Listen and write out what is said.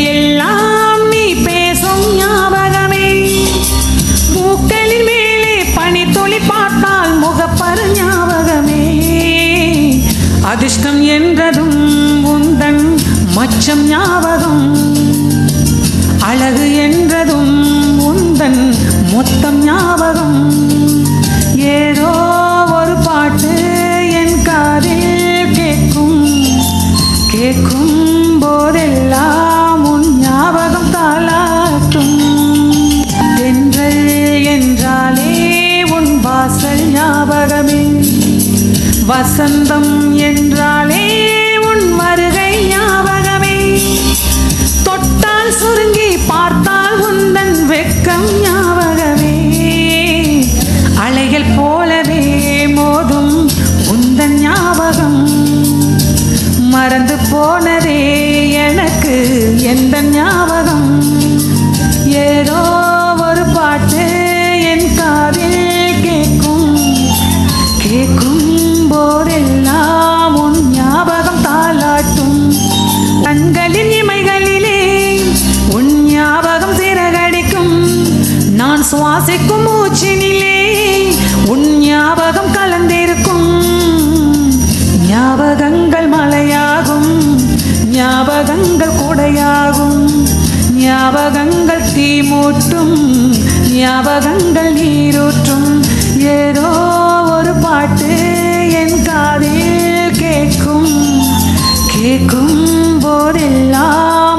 எல்லாம் நீ பேசும் ஞாபகமே. பூக்களின் மேலே பனி தொளி பார்த்தால் முகப்பரு ஞாபகமே. அதிர்ஷ்டம் என்றதும் உந்தன் மச்சம் ஞாபகம். அழகு என்றதும் உந்தன் மொத்தம் ஞாபகமே. வசந்தம் என்றாலே உன் வருகை ஞாபகமே. தொட்டால் சுருங்கி பார்த்தால் உந்தன் வெக்கம் ஞாபகமே. அலைகள் போலவே மோதும் உந்தன் ஞாபகம். மறந்து போனதே போதெல்லாம் உன் ஞாபகம் தாளாட்டும். கண்களின் இமைகளிலே உன் ஞாபகம் சிறகடிக்கும். நான் சுவாசிக்கும் மூச்சினிலே உன் ஞாபகம் கலந்திருக்கும். ஞாபகங்கள் மலையாகும் ஞாபகங்கள் கொடையாகும். ஞாபகங்கள் தீ மூட்டும் ஞாபகங்கள் நீரூற்றும். ஏதோ கேட்கும் போதெல்லாம்